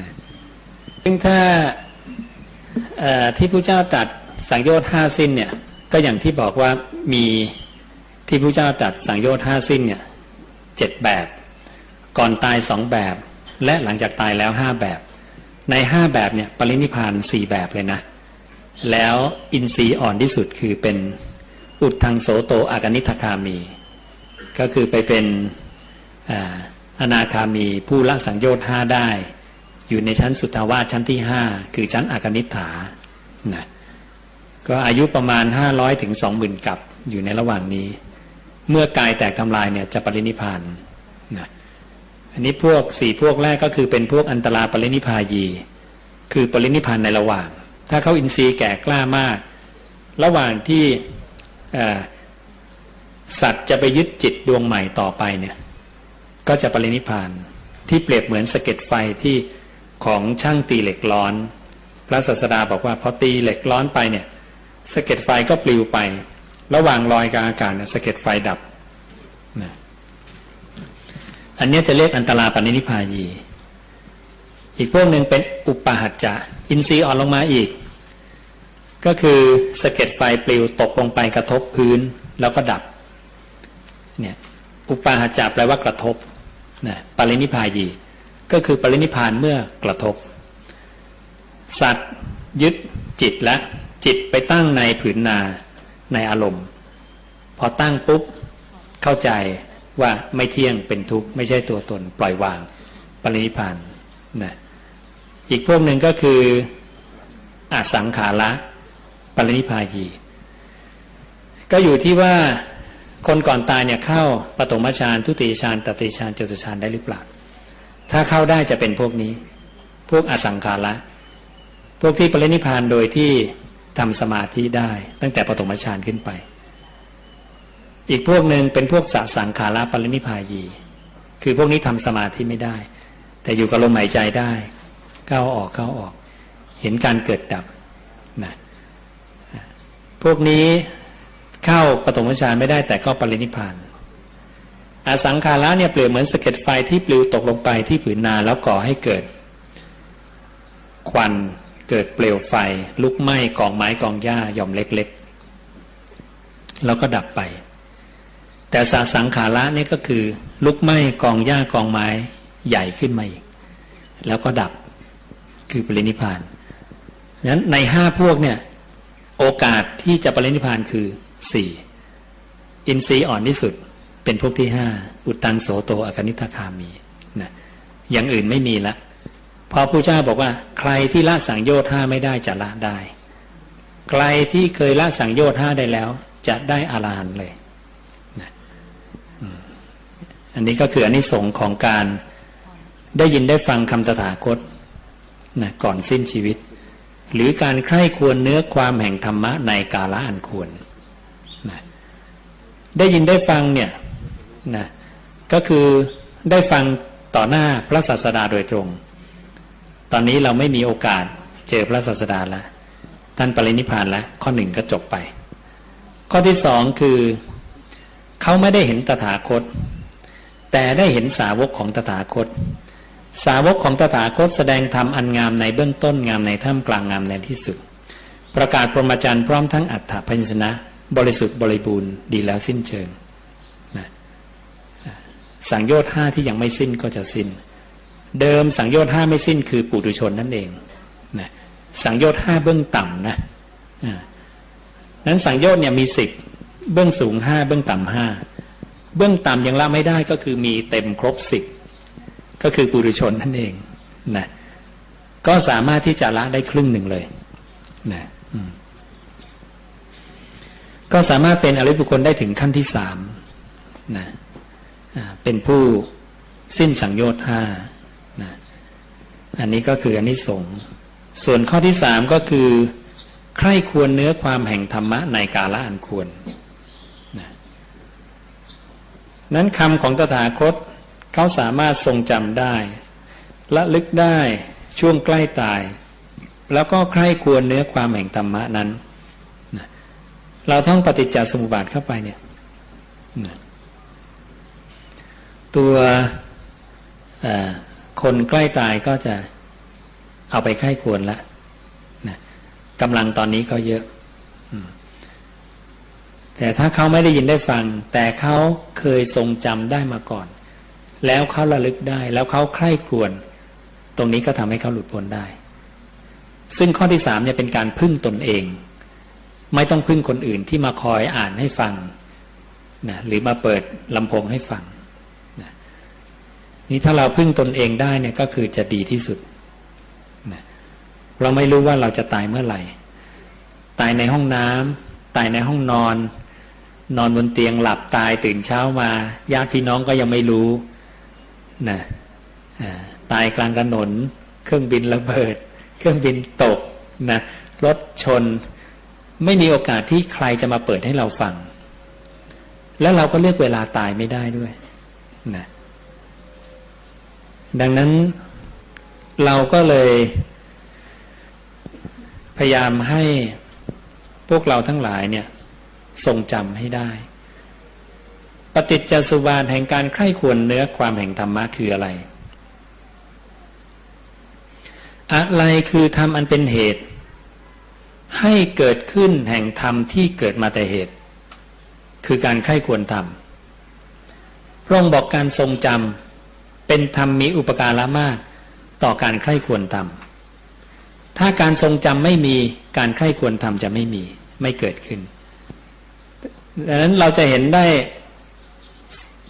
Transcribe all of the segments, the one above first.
นะซึ่งถ้าที่พระเจ้าตรัดสังโยชน์ห้าสิ้นเนี่ยก็อย่างที่บอกว่ามีที่พระเจ้าตรัดสังโยชน์ห้าสิ้นเนี่ยเจ็ดแบบ ก่อนตายสองแบบ และหลังจากตายแล้วห้าแบบ ในห้าแบบเนี่ยปรินิพานสี่แบบเลยนะ แล้วอินทรีย์อ่อนที่สุดคือเป็นอุดทังโสโตอากนิทคามี ก็คือไปเป็นออนาคามีผู้ละสังโยชน์ห้าได้ อยู่ในชั้นสุทธาวาสชั้นที่ห้าคือชั้นอากนิฐานะก็อายุประมาณ 500ถึง20,000กับอยู่ในระหว่างนี้ เมื่อกายแตกทำลายเนี่ยจะปรินิพานนะอันนี้พวกสี่พวกแรกก็คือเป็นพวกอันตราปรินิพายี คือปรินิพานในระหว่าง ถ้าเขาอินทรีย์แก่กล้ามาก ระหว่างที่สัตว์จะไปยึดจิตดวงใหม่ต่อไปเนี่ยก็จะปรินิพพานที่เปรียบเหมือนสะเก็ดไฟที่ ของช่างตีเหล็กร้อน พระศาสดาบอกว่าพอตีเหล็กร้อนไปเนี่ยสะเก็ดไฟก็ปลิวไป ระหว่างลอยกลางอากาศเนี่ยสะเก็ดไฟดับนะอันนี้จะเรียกอันตราปรินิพพายี อีกพวกหนึ่งเป็นอุปาหัจจะ อินทรีย์อ่อนลงมาอีก ก็คือสะเก็ดไฟปลิวตกลงไปกระทบพื้นแล้วก็ดับเนี่ยอุปาหัจจะแปลว่ากระทบนะปรินิพพายี ก็คือปรินิพานเมื่อกระทบ สัตว์ ยึดจิตและจิตไปตั้งในผืนนาในอารมณ์ พอตั้งปุ๊บ เข้าใจว่าไม่เที่ยงเป็นทุกข์ ไม่ใช่ตัวตนปล่อยวาง ปรินิพานนะอีกพวกหนึ่งก็คืออสังขาระปรินิพายีก็อยู่ที่ว่าคนก่อนตายเนี่ยเข้าปฐมฌานทุติฌานตติฌานจตุฌานได้หรือเปล่า ถ้าเข้าได้จะเป็นพวกนี้ พวกอสังขาระพวกที่ปรินิพานโดยที่ทำสมาธิได้ ตั้งแต่ปฐมฌานขึ้นไป อีกพวกหนึ่งเป็นพวกสสังขาระปรินิพายี คือพวกนี้ทำสมาธิไม่ได้ แต่อยู่กับลมหายใจได้เข้าออกเข้าออก เห็นการเกิดดับนะพวกนี้เข้าปฐมฌานไม่ได้แต่ก็ปรินิพาน อสังขาระเนี่ยเปรียบเหมือนสะเก็ดไฟที่ปลิวตกลงไปที่ผืนนาแล้วก่อให้เกิด ควันเกิดเปลวไฟ ลุกไหม้กองไม้กองหญ้าย่อมเล็กๆ แล้วก็ดับไป แต่สาสังขาระนี่ก็คือ ลุกไหม้กองหญ้ากองไม้ใหญ่ขึ้นมาอีก แล้วก็ดับคือปรินิพานนั้นในห้าพวกเนี่ยโอกาสที่จะปรินิพพานคือสี่อินทรีย์อ่อนที่สุด เป็นพวกที่ห้าอุตังโสโตอากนิทคามีนะอย่างอื่นไม่มีละพอพระเจ้าบอกว่า ใครที่ละสังโยชน์ห้าไม่ได้จะละได้ ใครที่เคยละสังโยชน์ห้าได้แล้ว จะได้อารานเลยนะอันนี้ก็คืออนนิสงส์ของการได้ยินได้ฟังคำตถาคตนะก่อนสิ้นชีวิต หรือการใคร่ควรเนื้อความแห่งธรรมะในกาละอันควรนะได้ยินได้ฟังเนี่ย นะก็คือได้ฟังต่อหน้าพระศาสดาโดยตรง ตอนนี้เราไม่มีโอกาสเจอพระศาสดาแล้วท่านปรินิพานแล้วข้อหนึ่งก็จบไป ข้อที่สองคือเขาไม่ได้เห็นตถาคต แต่ได้เห็นสาวกของตถาคต สาวกของตถาคตแสดงธรรมอันงามในเบื้องต้นงามในท่ามกลางงามในที่สุด ประกาศพรหมจรรย์พร้อมทั้งอัฏฐพยัญชนะ บริสุทธิ์บริบูรณ์ดีแล้วสิ้นเชิง สังโยชน์ห้าที่ยังไม่สิ้นก็จะสิ้น เดิมสังโยชน์ห้าไม่สิ้นคือปุถุชนนั่นเองนะสังโยชน์ห้าเบื้องต่ำนะนั้นสังโยชน์เนี่ยมีสิบเบื้องสูงห้าเบื้องต่ำห้าเบื้องต่ำยังละไม่ได้ก็คือมีเต็มครบสิบก็คือปุถุชนนั่นเองนะก็สามารถที่จะละได้ครึ่งหนึ่งเลยนะก็สามารถเป็นอริยบุคคลได้ถึงขั้นที่สามนะ เป็นผู้สิ้นสังโยชน์ห้าอันนี้ก็คืออันนี้สงส์ส่วนข้อที่สามก็คือ ใคร่ควรเนื้อความแห่งธรรมะในกาละอันควรน,นั้นคำของตถาคตเขาสามารถทรงจำได้ ละลึกได้ช่วงใกล้ตาย แล้วก็ใคร่ควรเนื้อความแห่งธรรมะนั้นนเราท่องปฏิจจสมุปบาทเข้าไปเนี่ยน ตัวคนใกล้ตายก็จะเอาไปไข้ควรละนะกำลังตอนนี้ก็เยอะ แต่ถ้าเขาไม่ได้ยินได้ฟัง แต่เขาเคยทรงจำได้มาก่อน แล้วเขาระลึกได้ แล้วเขาใคร่ครวญตรงนี้ก็ทำให้เขาหลุดพ้นได้ ซึ่งข้อที่สามเนี่ยเป็นการพึ่งตนเอง ไม่ต้องพึ่งคนอื่นที่มาคอยอ่านให้ฟังนะหรือมาเปิดลำโพงให้ฟัง นี่ถ้าเราพึ่งตนเองได้เนี่ยก็คือจะดีที่สุดนะเราไม่รู้ว่าเราจะตายเมื่อไหร่ ตายในห้องน้ำตายในห้องนอน นอนบนเตียงหลับตายตื่นเช้ามาญาติพี่น้องก็ยังไม่รู้นะตายกลางถนน เครื่องบินระเบิด เครื่องบินตกนะรถชน ไม่มีโอกาสที่ใครจะมาเปิดให้เราฟัง แล้วเราก็เลือกเวลาตายไม่ได้ด้วยนะ ดังนั้นเราก็เลย พยายามให้พวกเราทั้งหลายเนี่ยทรงจำให้ได้ ปฏิจจสุบานแห่งการใคร่ควรเนื้อความแห่งธรรมะคืออะไร อะไรคือธรรมอันเป็นเหตุ ให้เกิดขึ้นแห่งธรรมที่เกิดมาแต่เหตุ คือการใคร่ควรธรรมพระองค์บอกการทรงจำ เป็นธรรมมีอุปการะมาก ต่อการใคร่ควรธรรมถ้าการทรงจำไม่มีการใคร่ควรธรรมจะไม่มีไม่เกิดขึ้นดังนั้นเราจะเห็นได้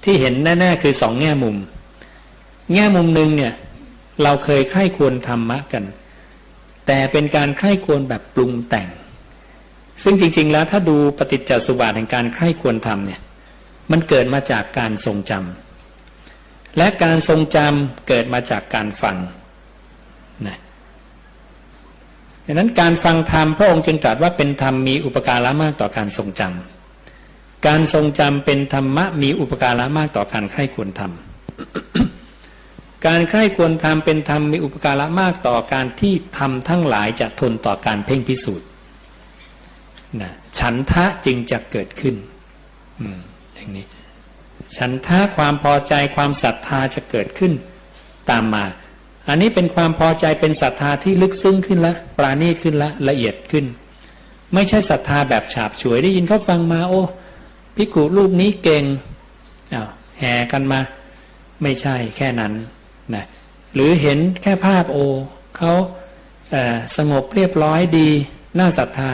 ที่เห็นแน่ๆคือสองแง่มุม แง่มุมหนึ่งเนี่ยเราเคยใคร่ควรธรรมะกัน แต่เป็นการใคร่ควรแบบปรุงแต่ง ซึ่งจริง ๆ แล้วถ้าดูปฏิจจสุบาทแห่งการใคร่ควรธรรมเนี่ยมันเกิดมาจากการทรงจำ และการทรงจำเกิดมาจากการฟังนะดังนั้นการฟังธรรมพระองค์จึงตรัสว่าเป็นธรรมมีอุปการะมากต่อการทรงจำการทรงจำเป็นธรรมะมีอุปการะมากต่อการใคร่ควรธรรมการใคร่ควรทำเป็นธรรมมีอุปการะมากต่อการที่ทำทั้งหลายจะทนต่อการเพ่งพิสูจน์นะฉันทะจึงจะเกิดขึ้น อืมอย่างนี้ ฉันทะความพอใจความศรัทธาจะเกิดขึ้น ตามมา อันนี้เป็นความพอใจเป็นศรัทธาที่ลึกซึ้งขึ้นละ ปราณีตขึ้นละละเอียดขึ้น ไม่ใช่ศรัทธาแบบฉาบฉวยได้ยินเขาฟังมา โอ้พิกุรูปนี้เก่งอ้าวแห่กันมา ไม่ใช่แค่นั้นนะหรือเห็นแค่ภาพโอเขาเสงบเรียบร้อยดี น่าศรัทธา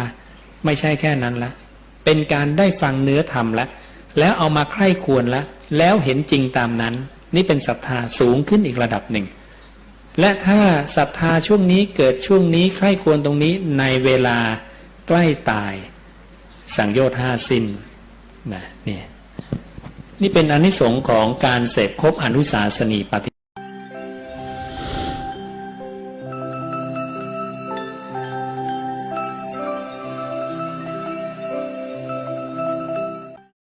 ไม่ใช่แค่นั้นละ เป็นการได้ฟังเนื้อธรรมละ แล้วเอามาใคร่ควรแล้วแล้วเห็นจริงตามนั้น นี่เป็นศรัทธาสูงขึ้นอีกระดับหนึ่ง และถ้าศรัทธาช่วงนี้เกิดช่วงนี้ใคร่ควรตรงนี้ในเวลาใกล้ตาย สังโยชน์ห้าสิ้นนะนี่นี่เป็นอนิสงค์ของการเสพคบอนุสาสนีปฏิ